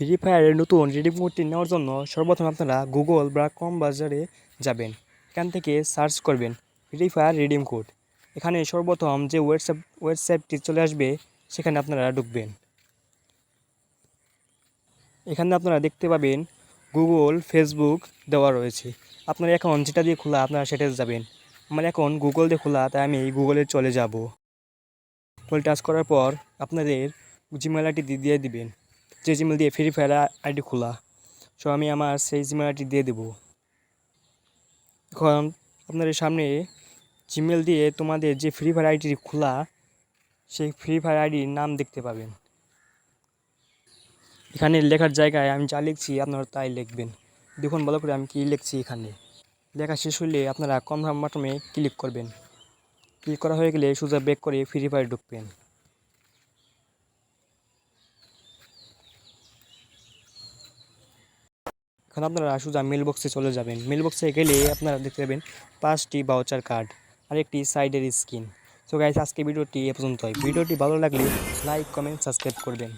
Free ফায়ারের নতুন redeem কোডটি নেওয়ার জন্য সর্বপ্রথম আপনারা গুগল বা কম বাজারে যাবেন। এখান থেকে সার্চ করবেন ফ্রি ফায়ার রিডিম কোড। এখানে সর্বপ্রথম যে ওয়েবসাইট ওয়েবসাইটটি চলে আসবে, সেখানে আপনারা ঢুকবেন। এখানে আপনারা দেখতে পাবেন গুগল ফেসবুক দেওয়া রয়েছে। আপনার এখন যেটা দিয়ে খোলা, আপনারা সেটাতে যাবেন। আমার এখন গুগল দিয়ে খোলা, তাই আমি গুগলে চলে যাব। গুগল টাচ করার পর আপনাদের জিমেল আইডি দিয়ে দিবেন। যে জিমেল দিয়ে ফ্রি ফায়ার আইডি খোলা। সো আমি আমার সেই জিমেল আইডি দিয়ে দেবো। এখন আপনাদের সামনে জিমেল দিয়ে তোমাদের যে ফ্রি ফায়ার আইডি খোলা, সেই ফ্রি ফায়ার আইডির নাম দেখতে পাবেন। এখানে লেখার জায়গায় আমি যা লিখছি, আপনারা তাই লিখবেন। দেখুন, ভালো করে আমি কী লিখছি এখানে। লেখা শেষ হলে আপনারা কনফার্ম বাটনে ক্লিক করবেন। ক্লিক করা হয়ে গেলে সোজা ব্যাক করে ফ্রি ফায়ার ঢুকবেন। এখন আপনারা সোজা মেল বক্সে চলে যাবেন। মেল বক্সে গেলে আপনারা দেখতে পাবেন পাঁচটি বাউচার কার্ড আর একটি সাইডের স্ক্রিন সো গাইস আজকে ভিডিওটি এ পর্যন্তই। ভিডিওটি ভালো লাগলে লাইক কমেন্ট সাবস্ক্রাইব করবেন।